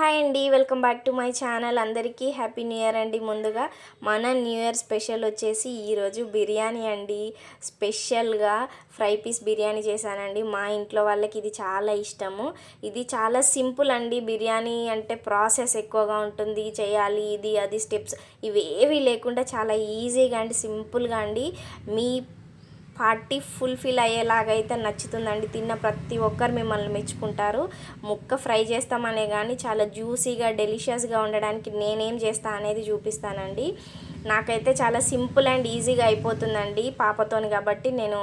Hi అండి welcome back to my channel. అందరికీ happy new year అండి. ముందుగా మన న్యూ ఇయర్ స్పెషల్ వచ్చేసి ఈరోజు బిర్యానీ అండి. స్పెషల్గా ఫ్రై పీస్ బిర్యానీ చేశానండి. మా ఇంట్లో వాళ్ళకి ఇది చాలా ఇష్టము. ఇది చాలా సింపుల్ అండి. బిర్యానీ అంటే ప్రాసెస్ ఎక్కువగా ఉంటుంది. చేయాలి ఇది అది స్టెప్స్ ఇవేవి లేకుండా చాలా ఈజీగా అండి సింపుల్గా అండి. మీ పార్టీ ఫుల్ఫిల్ అయ్యేలాగా అయితే నచ్చుతుందండి. తిన్న ప్రతి ఒక్కరు మిమ్మల్ని మెచ్చుకుంటారు. ముక్క ఫ్రై చేస్తామనే కానీ చాలా జ్యూసీగా డెలిషియస్గా ఉండడానికి నేనేం చేస్తా అనేది చూపిస్తానండి. నాకైతే చాలా సింపుల్ అండ్ ఈజీగా అయిపోతుందండి పాపతోని కాబట్టి నేను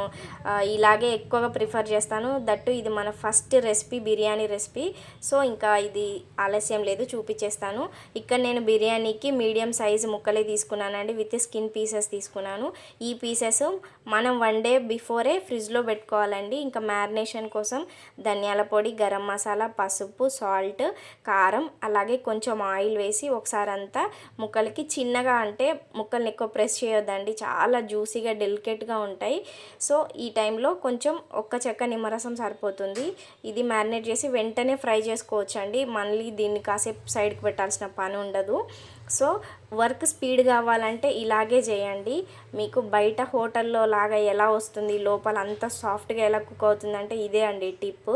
ఇలాగే ఎక్కువగా ప్రిఫర్ చేస్తాను. దట్టు ఇది మన first recipe biryani recipe. So ఇంకా ఇది ఆలస్యం లేదు చూపించేస్తాను ఇక్కడ నేను బిర్యానీకి మీడియం సైజు ముక్కలే తీసుకున్నానండి విత్ స్కిన్ పీసెస్ తీసుకున్నాను. ఈ పీసెస్ మనం వన్ డే బిఫోరే ఫ్రిడ్జ్లో పెట్టుకోవాలండి. ఇంకా మ్యారినేషన్ కోసం ధనియాల పొడి గరం మసాలా పసుపు సాల్ట్ కారం అలాగే కొంచెం ఆయిల్ వేసి ఒకసారి అంతా ముక్కలకి చిన్నగా అంటే ముక్కల్ని ఎక్కువ ప్రెస్ చేయొద్దండి. చాలా జ్యూసీగా డెలికేట్గా ఉంటాయి. సో ఈ టైంలో కొంచెం ఒక్క చెక్క నిమ్మరసం సరిపోతుంది. ఇది మ్యారినేట్ చేసి వెంటనే ఫ్రై చేసుకోవచ్చండి. మళ్ళీ దీన్ని కాసేపు సైడ్కి పెట్టాల్సిన పని ఉండదు. సో వర్క్ స్పీడ్ కావాలంటే ఇలాగే చేయండి. మీకు బయట హోటల్లో లాగా ఎలా వస్తుంది లోపల అంత సాఫ్ట్గా ఎలా కుక్ అవుతుందంటే ఇదే అండి టిప్.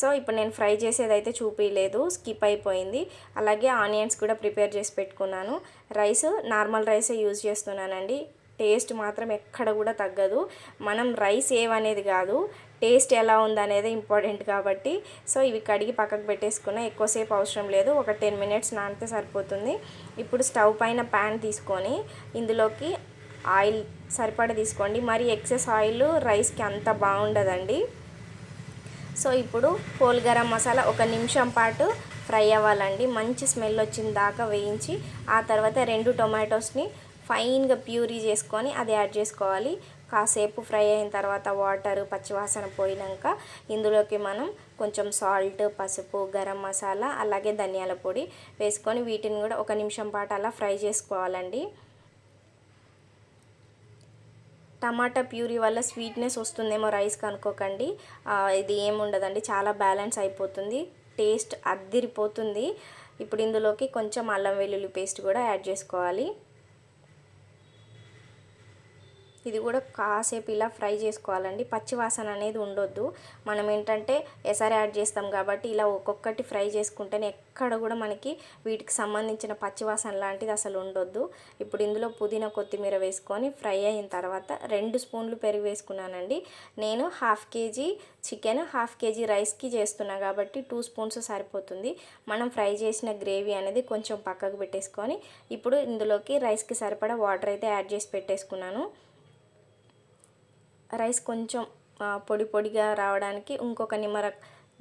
సో ఇప్పుడు నేను ఫ్రై చేసేది అయితే చూపించలేదు స్కిప్ అయిపోయింది. అలాగే ఆనియన్స్ కూడా ప్రిపేర్ చేసి పెట్టుకున్నాను. రైస్ నార్మల్ రైసే యూజ్ చేస్తున్నానండి. టేస్ట్ మాత్రం ఎక్కడ కూడా తగ్గదు. మనం రైస్ ఏవనేది కాదు. టేస్ట్ ఎలా ఉందనేది ఇంపార్టెంట్ కాబట్టి. సో ఇవి కడిగి పక్కకు పెట్టేసుకున్న ఎక్కువసేపు అవసరం లేదు. ఒక టెన్ మినిట్స్ నానితే సరిపోతుంది. ఇప్పుడు స్టవ్ పైన ప్యాన్ తీసుకొని ఇందులోకి ఆయిల్ సరిపడా తీసుకోండి. మరి ఎక్సెస్ ఆయిల్ రైస్కి అంత బాగుండదండి. సో ఇప్పుడు హోల్ గరం మసాలా ఒక నిమిషం పాటు ఫ్రై అవ్వాలండి. మంచి స్మెల్ వచ్చిన దాకా వేయించి ఆ తర్వాత రెండు టొమాటోస్ని ఫైన్గా ప్యూరీ చేసుకొని అది యాడ్ చేసుకోవాలి. కాసేపు ఫ్రై అయిన తర్వాత వాటర్ పచ్చివాసన పోయినాక ఇందులోకి మనం కొంచెం సాల్ట్ పసుపు గరం మసాలా అలాగే ధనియాల పొడి వేసుకొని వీటిని కూడా ఒక నిమిషం పాటు అలా ఫ్రై చేసుకోవాలండి. టమాటా ప్యూరీ వల్ల స్వీట్నెస్ వస్తుందేమో రైస్కి అనుకోకండి ఇది ఏముండదండి చాలా బ్యాలెన్స్ అయిపోతుంది టేస్ట్ అద్దిరిపోతుంది. ఇప్పుడు ఇందులోకి కొంచెం అల్లం వెల్లుల్లి పేస్ట్ కూడా యాడ్ చేసుకోవాలి. ఇది కూడా కాసేపు ఇలా ఫ్రై చేసుకోవాలండి. పచ్చి వాసన అనేది ఉండొద్దు. మనం ఏంటంటే ఎసరి యాడ్ చేస్తాం కాబట్టి ఇలా ఒక్కొక్కటి ఫ్రై చేసుకుంటేనే ఎక్కడ కూడా మనకి వీటికి సంబంధించిన పచ్చి వాసన లాంటిది అసలు ఉండొద్దు. ఇప్పుడు ఇందులో పుదీనా కొత్తిమీర వేసుకొని ఫ్రై అయిన తర్వాత రెండు స్పూన్లు పెరుగు వేసుకున్నానండి. నేను half KG chicken half KG రైస్కి చేస్తున్నా కాబట్టి టూ స్పూన్స్ సరిపోతుంది. మనం ఫ్రై చేసిన గ్రేవీ అనేది కొంచెం పక్కకు పెట్టేసుకొని ఇప్పుడు ఇందులోకి రైస్కి సరిపడా వాటర్ అయితే యాడ్ చేసి పెట్టేసుకున్నాను. రైస్ కొంచెం పొడి పొడిగా రావడానికి ఇంకొక నిమ్మర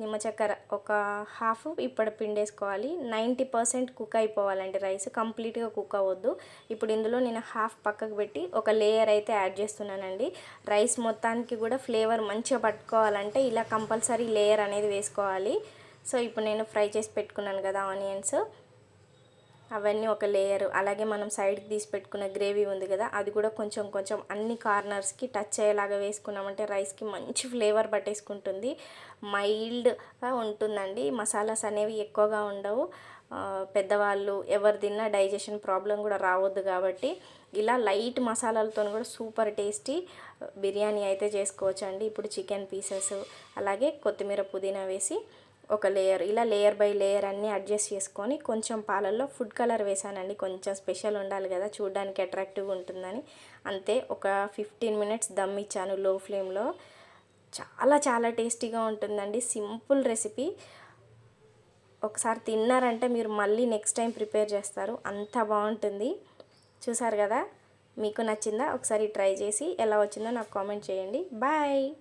నిమ్మ చక్కెర ఒక హాఫ్ ఇప్పుడు పిండేసుకోవాలి. నైంటీ పర్సెంట్ కుక్ అయిపోవాలండి రైస్. కంప్లీట్గా కుక్ అవ్వద్దు. ఇప్పుడు ఇందులో నేను హాఫ్ పక్కకు పెట్టి ఒక లేయర్ అయితే యాడ్ చేస్తున్నానండి. రైస్ మొత్తానికి కూడా ఫ్లేవర్ మంచిగా పట్టుకోవాలంటే ఇలా కంపల్సరీ లేయర్ అనేది వేసుకోవాలి. సో ఇప్పుడు నేను ఫ్రై చేసి పెట్టుకున్నాను కదా ఆనియన్స్. అవన్నీ ఒక లేయర్ అలాగే మనం సైడ్కి తీసి పెట్టుకున్న గ్రేవీ ఉంది కదా అది కూడా కొంచెం కొంచెం అన్ని కార్నర్స్కి టచ్ అయ్యేలాగా వేసుకున్నామంటే రైస్కి మంచి ఫ్లేవర్ పట్టేసుకుంటుంది. మైల్డ్గా ఉంటుందండి. మసాలాస్ అనేవి ఎక్కువగా ఉండవు. పెద్దవాళ్ళు ఎవరు తిన్నా డైజెషన్ ప్రాబ్లం కూడా రావద్దు కాబట్టి ఇలా లైట్ మసాలాలతో కూడా సూపర్ టేస్టీ బిర్యానీ అయితే చేసుకోవచ్చు అండి ఇప్పుడు చికెన్ పీసెస్ అలాగే కొత్తిమీర పుదీనా వేసి ఒక లేయర్ ఇలా లేయర్ బై లేయర్ అన్నీ అడ్జస్ట్ చేసుకొని కొంచెం పాలల్లో ఫుడ్ కలర్ వేసానండి కొంచెం స్పెషల్ ఉండాలి కదా చూడడానికి అట్రాక్టివ్గా ఉంటుందని. అంతే ఒక ఫిఫ్టీన్ మినిట్స్ దమ్ ఇచ్చాను లో. ఫ్లేమ్లో చాలా చాలా టేస్టీగా ఉంటుందండి. సింపుల్ రెసిపీ ఒకసారి తిన్నారంటే మీరు మళ్ళీ నెక్స్ట్ టైం ప్రిపేర్ చేస్తారు. అంత బాగుంటుంది. చూసారు కదా? మీకు నచ్చిందా? ఒకసారి ట్రై చేసి ఎలా వచ్చిందో నాకు కామెంట్ చేయండి. బాయ్